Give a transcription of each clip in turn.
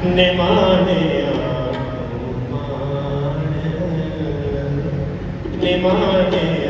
ਨਿਮਾਣਿਆ ਤੂੰ ਮਾਣ ਨਿਮਾਣਿਆ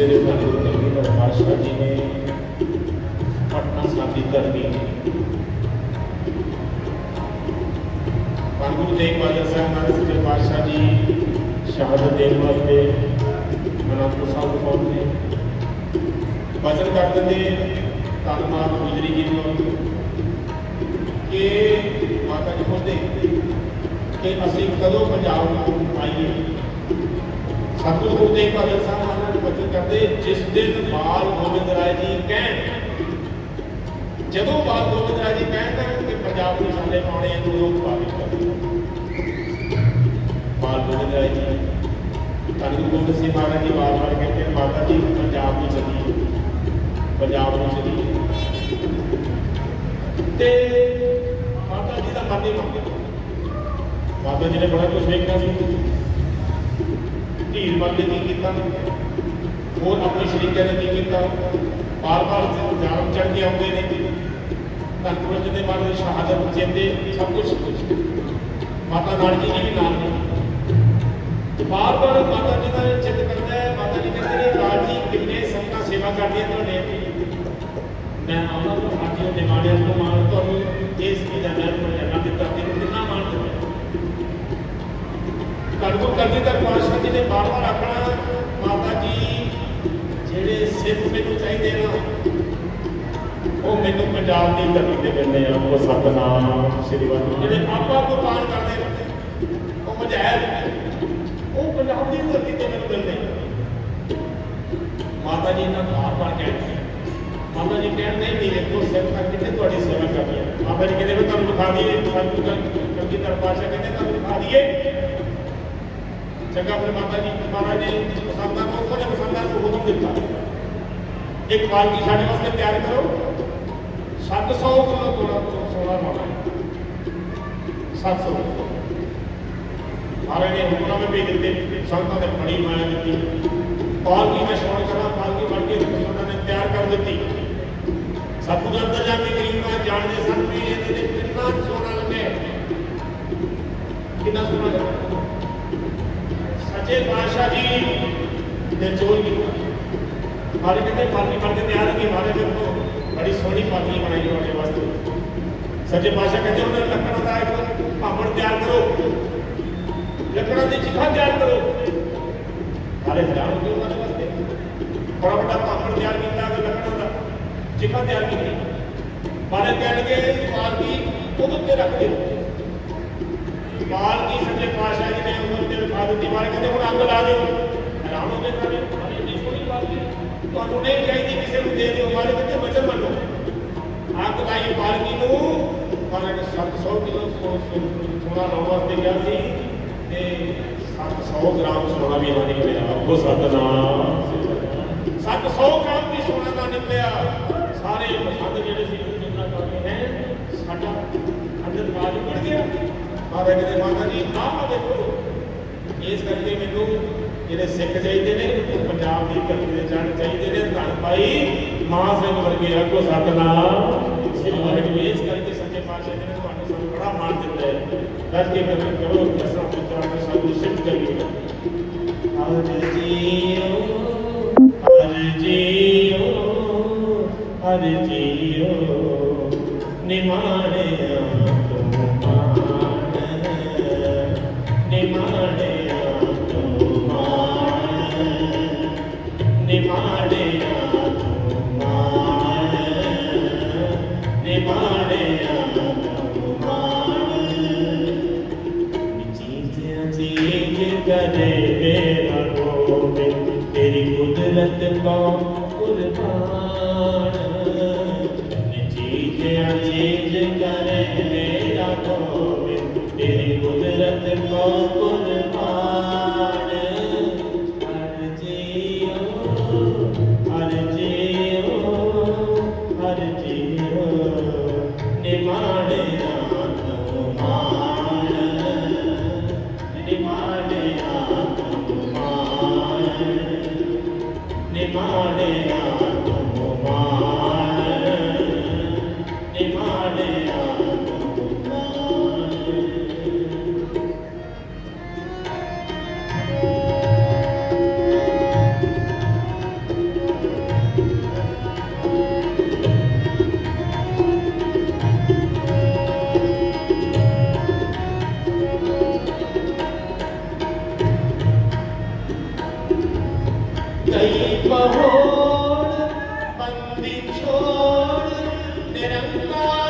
ਜਿਸ ਵੇਲੇ ਗੁਰੂ ਕਲਗੀਧਰ ਪਾਤਸ਼ਾਹ ਜੀ ਨੇ, ਪਟਨਾ ਸਾਹਿਬ ਦੀ ਧਰਤੀ ਪੰਜ ਗੁਰੂ ਤੇਗ ਬਹਾਦਰ ਸਾਹਿਬ ਮਹਾਰਾਜ ਸੱਚੇ ਪਾਤਸ਼ਾਹ ਜੀ ਸ਼ਹਾਦਤ ਦੇਣ ਵਾਸਤੇ ਅਨੰਦਪੁਰ ਸਾਹਿਬ ਪਹੁੰਚੇ। ਵਚਨ ਕਰ ਦਿੰਦੇ ਧੰਨਵਾਦ ਗੁਜਰੀ ਜੀ ਨੂੰ ਕਿ ਮਾਤਾ ਜੀ ਪੁੱਛਦੇ ਕਿ ਅਸੀਂ ਕਦੋਂ ਪੰਜਾਬ ਨੂੰ ਆਈਏ। ਸਤਿਗੁਰੂ ਗੁਰੂ ਤੇਗ ਬਹਾਦਰ ਸਾਹਿਬ ਮਹਾਰਾਜ ਬਚਨ ਕਰਦੇ ਜਿਸ ਦਿਨ ਬਾਲ ਗੋਬਿੰਦ ਰਾਏ ਜੀ ਕਹਿਣ ਜਦੋਂ ਬਾਲ ਗੋਬਿੰਦ ਰਾਏ ਜੀ ਕਹਿਣ ਕਿ ਪੰਜਾਬ ਨੂੰ ਸਾਡੇ ਪਾਉਣੇ ਆ ਤੋਂ ਉਹ ਪਾਵੇ ਬਾਲ ਗੋਬਿੰਦ ਰਾਏ ਜੀ ਧੰਨ ਗੋਬਿੰਦ ਸਿੰਘ ਮਹਾਰਾਜ ਜੀ ਬਾਰ ਬਾਰ ਕਹਿੰਦੇ ਨੇ, ਮਾਤਾ ਜੀ ਪੰਜਾਬ ਨੂੰ ਚੱਲੀਏ ਪੰਜਾਬ ਨੂੰ ਚੱਲੀਏ ਤੇ ਮਾਤਾ ਜੀ ਦਾ ਮਨ ਮੰਗਿਆ ਮਾਤਾ ਜੀ ਨੇ ਬੜਾ ਕੁਝ ਵੇਖਿਆ ਸੀ। ਧੀਰ ਬੰਦੇ ਕੀ ਕੀਤਾ। ਹੋਰ ਆਪਣੇ ਸ਼ਰੀਕਾਂ ਨੇ ਕੀ ਕੀਤਾ। ਬਾਰ ਬਾਰ ਜਾਮ ਚੜ ਕੇ ਆਉਂਦੇ ਨੇ। ਧੰਨਪੁਰ ਜੀ ਦੇ ਬਾਰੇ ਸ਼ਹਾਦਤ ਜਿੰਦੇ ਸਭ ਕੁਝ ਮਾਤਾ ਨਾਨਕੀ ਜੀ ਵੀ ਨਾਲ ਨੇ। ਬਾਰ ਬਾਰ ਮਾਤਾ ਜੀ ਦਾ ਚਿੱਤ ਕਰਦਾ ਹੈ। ਮਾਤਾ ਜੀ ਕਹਿੰਦੇ ਨੇ, ਰਾਜ ਜੀ, ਕਿੰਨੇ ਸੰਤਾਂ ਸੇਵਾ ਕਰਦੀਆਂ ਤੁਹਾਡੇ ਮੈਂ ਆਉਣਾ ਤੋਂ ਅੱਜ ਉਹ ਨਿਮਾਣਿਆਂ ਤੋਂ ਮਾਣ ਤੁਹਾਨੂੰ ਇਸ ਦੀ ਦਾ ਮੈਂ ਮਰਜ਼ਾਦਾ ਦਿੱਤਾ ਤੇ ਕਿੰਨਾ ਮਾਣ ਦਿੱਤਾ ਕਲਗੁਰ ਕਰਦੀ ਤਾਂ ਪਾਤਸ਼ਾਹ ਜੀ ਨੇ ਬਾਰ ਬਾਰ ਆਖਣਾ ਮਾਤਾ ਜੀ ਜਿਹੜੇ ਸਿੱਖ ਮੈਨੂੰ ਚਾਹੀਦੇ ਨਾ ਉਹ ਮੈਨੂੰ ਪੰਜਾਬ ਦੀ ਧਰਤੀ ਤੇ ਮਿਲਨੇ ਆ ਉਹ ਸਤਨਾਮ ਸ੍ਰੀ ਵਾਹਿਗੁਰੂ ਜਿਹੜੇ ਆਪਾ ਕੁਰਬਾਨ ਕਰਦੇ ਨੇ ਉਹ ਮਜਹਿਰ ਉਹ ਪੰਜਾਬ ਦੀ ਧਰਤੀ ਤੇ ਮੈਨੂੰ ਮਿਲਨੇ ਮਾਤਾ ਜੀ ਨਾਲ ਬਾਰ ਬਾਰ ਕਹਿੰਦੇ ਮਾਤਾ ਜੀ ਕਹਿਣ ਨਹੀਂ ਨਹੀਂ ਦੇਖੋ ਸਿਰ ਤੱਕ ਕਿਤੇ ਤੁਹਾਡੀ ਸੇਵਾ ਕਰਨੀ ਹੈ ਮਾਤਾ ਜੀ ਕਹਿੰਦੇ ਵੀ ਤੁਹਾਨੂੰ ਦਿਖਾ ਦਈਏ ਸਾਨੂੰ ਕਰਦੀ ਦਰਬਾਸ਼ਾ ਕਹਿੰਦੇ ਤੁਹਾਨੂੰ ਦਿਖਾ ਦਈਏ ਚੰਗਾ ਫਿਰ ਮਾਤਾ ਜੀ ਮਹਾਰਾਜ ਨੇ ਪਸੰਦਾਂ ਨੂੰ ਉਹਦੇ ਪਸੰਦਾਂ ਨੂੰ ਹੁਕਮ ਦਿੱਤਾ। ਇੱਕ ਪਾਲਕੀ ਸਾਡੇ ਵਾਸਤੇ ਤਿਆਰ ਕਰੋ। 700 ਕਿਲੋ ਕੋਲਾ ਸੋਨਾ ਪਾਣਾ 700 ਮਹਾਰਾਜ ਨੇ ਹੁਕਮਾਂ ਭੇਜ ਦਿੱਤੇ, ਸੰਤਾਂ ਨੇ ਬੜੀ ਮਾਇਆ ਦਿੱਤੀ। ਪਾਲਕੀ ਮੈਂ ਸ਼ੌਣ ਕਰਾਂ, ਪਾਲਕੀ ਬਣ ਕੇ ਉਹਨਾਂ ਨੇ ਤਿਆਰ ਕਰ ਦਿੱਤੀ। ਸਤਿਗੁਰੂ ਅੰਦਰ ਜਾ ਕੇ ਗਰੀਬ ਜਾਣਦੇ ਸਨ ਵੀ ਇਹਦੇ ਤੇ ਕਿੰਨਾ ਸੋਨਾ ਲੱਗੇ ਕਿੰਨਾ ਸੋਨਾ ਲੱਗੇ ਸੱਚੇ ਪਾਤਸ਼ਾਹ ਜੀ ਨੇ ਚੋਰ ਕੀਤਾ ਮਾਰੇ ਕਹਿੰਦੇ ਪਾਲਕੀ ਬਣ ਕੇ ਤਿਆਰ ਹੋ ਗਈ ਮਾਰੇ ਤੋਂ ਬੜੀ ਸੋਹਣੀ ਪਾਲਕੀ ਬਣਾਈ ਉਹਨੇ ਵਾਸਤੇ। ਸੱਚੇ ਪਾਤਸ਼ਾਹ ਕਹਿੰਦੇ ਉਹਨਾਂ ਲੱਕੜਾਂ ਦਾ ਇੱਕ ਭਾਂਬੜ ਤਿਆਰ ਕਰੋ। ਲੱਕੜਾਂ ਦੀ ਚਿਖਾ ਤਿਆਰ ਕਰੋ। ਮਾਰੇ ਹਜ਼ਾਰ ਹੋ ਉਹਨਾਂ ਵਾਸਤੇ। ਬੜਾ ਵੱਡਾ ਭਾਂਬੜ ਤਿਆਰ ਕੀਤਾ ਤੇ ਲੱਕੜਾਂ ਦਾ। ਚਿਖਾ ਤਿਆਰ ਕੀਤੀ। ਮਾਰੇ ਕਹਿਣਗੇ ਪਾਲਕੀ ਉਹਦੇ ਉੱਤੇ ਰੱਖ ਦਿਓ। ਪਾਲਕੀ ਸੱਚੇ ਪਾਤਸ਼ਾਹ ਜੀ ਨੇ ਉਹਨਾਂ ਤੇ ਵਿਖਾ ਦਿੱਤੀ। ਮਾਰੇ ਕਹਿੰਦੇ ਹੁਣ ਅੱਗ ਲਾ ਦਿਓ। ਹੈਰਾਨ ਹੋ ਗਏ ਸਾਰੇ ਇੰਨੀ ਸੋਹਣੀ ਪਾਲਕੀ ਤੁਹਾਨੂੰ ਨਹੀਂ ਚਾਹੀਦੀ ਕਿਸੇ ਨੂੰ ਦੇ ਦਿਓ। ਮਾਰੇ ਕਹਿੰਦੇ ਵਚਨ ਮੰਨੋ। ਅੱਗ ਲਾਈ ਪਾਲਕੀ ਨੂੰ। ਮਾਰੇ 700 ਕਿਲੋ ਸੋਨਾ ਲਾਉਣ ਵਾਸਤੇ ਗਿਆ ਸੀ। ਤੇ 700 ਗ੍ਰਾਮ ਸੋਨਾ ਵੀ ਇਹਨਾਂ ਨੇ ਮਿਲਿਆ। ਉਹ ਸਤਨਾਮ। 700 ਗ੍ਰਾਮ ਵੀ ਸੋਨਾ ਦਾ ਨਿਕਲਿਆ। ਸਾਰੇ ਪਸੰਦ ਜਿਹੜੇ ਸੀ, ਉਹ ਕਰਦੇ ਹੈ ਸਾਡਾ ਅੰਦਰ ਬਾਜ ਉੱਡ ਗਿਆ। ਮਹਾਰਾਜ ਕਹਿੰਦੇ ਮਾਤਾ ਜੀ ਆਹ ਦੇਖੋ ਇਸ ਕਰਕੇ ਮੈਨੂੰ ਜਿਹੜੇ ਸਿੱਖ ਚਾਹੀਦੇ ਨੇ ਉਹ ਪੰਜਾਬ ਦੀ ਧਰਤੀ ਤੇ ਜਾਣ ਚਾਹੀਦੇ ਨੇ ਧੰਨ ਭਾਈ ਮਾਂ ਸਿੰਘ ਵਰਗੇ ਆਗੋ ਸਤਨਾਮ ਸ੍ਰੀ ਵਾਹਿਗੁਰੂ ਇਸ ਕਰਕੇ ਸੱਚੇ ਪਾਤਸ਼ਾਹ ਜੀ ਨੇ ਤੁਹਾਨੂੰ ਸਾਨੂੰ ਬੜਾ ਮਾਣ ਦਿੱਤਾ ਹੈ ਦੱਸ ਕੇ ਫਿਰ ਕਰੋ ਦਸਾਂ ਪੁੱਤਰਾਂ ਨੂੰ ਸਭ ਨੂੰ ਸਿੱਧ ਕਰੀਏ ਹਰ ਜੀਓ ਹਰ ਜੀਓ ਹਰ ਜੀਓ ਨਿਮਾਣਿਆ ਤੁਮ ਮਾਣ ਨਿਮਾਣਿਆ Nirankar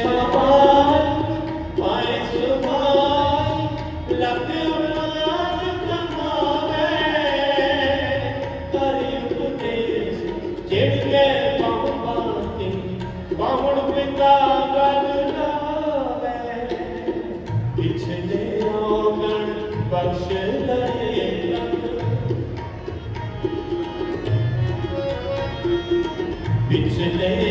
It's a day.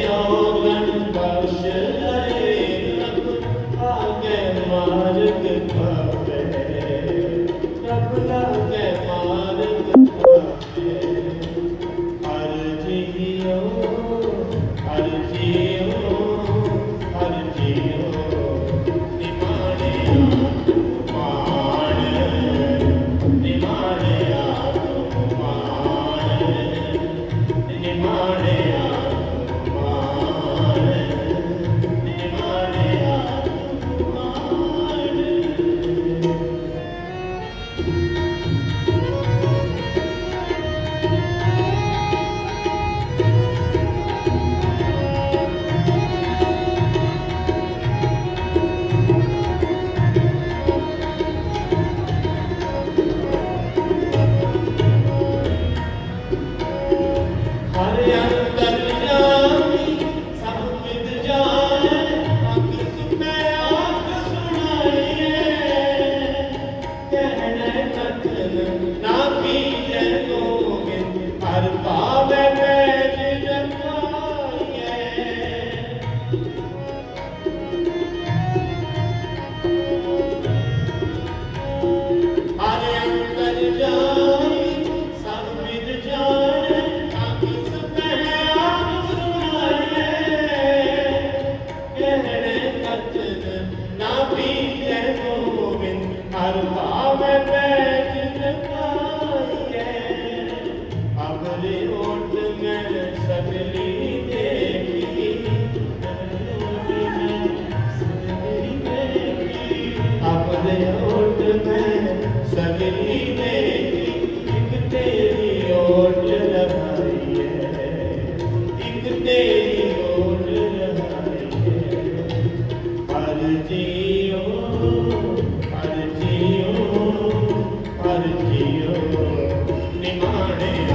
Bernini.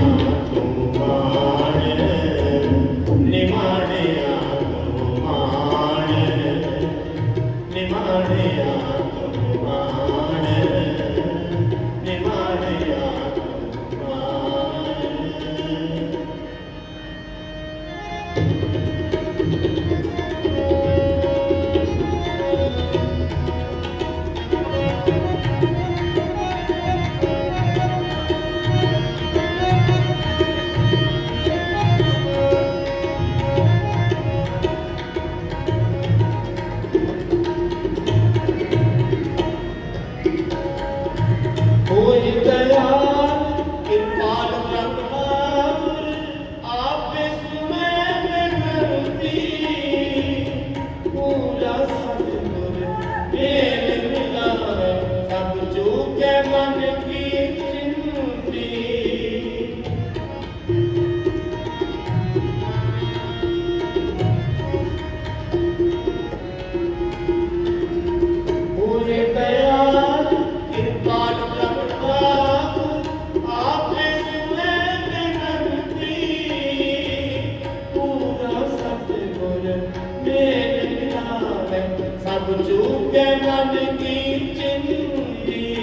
ਨਾਮ ਚੂਕੇ ਮਨ ਕੀ ਚਿੰਤੀ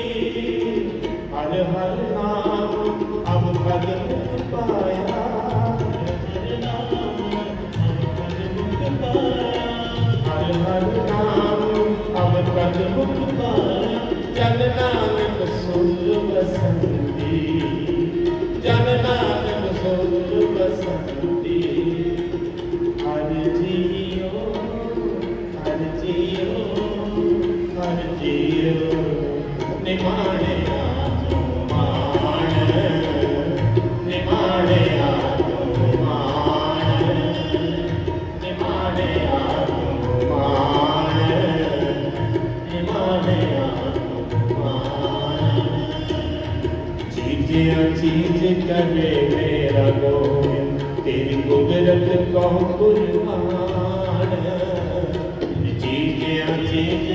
ਹਰ ਹਰ ਨਾਮ ਅਬ ਕਦਮ ਪਾਇਆ। ਹਰ ਹਰ ਪਾਇਆ। ਜਨ ਨਾਨਕ ਸੁਰ ਬਸੰਤੀ। ਜਨ ਨਾਨਕ ਸੁਰ ਬਸੰਤੀ। ਚੀਜ਼ ਕਰੇ ਮੇਰਾ ਗੋਬਿੰਦ ਤੇਰੀ ਕੁਦਰਤ ਕੋ ਕੁਰਬਾਨ ਚੀਜ਼ਿਆ ਚੀਜ਼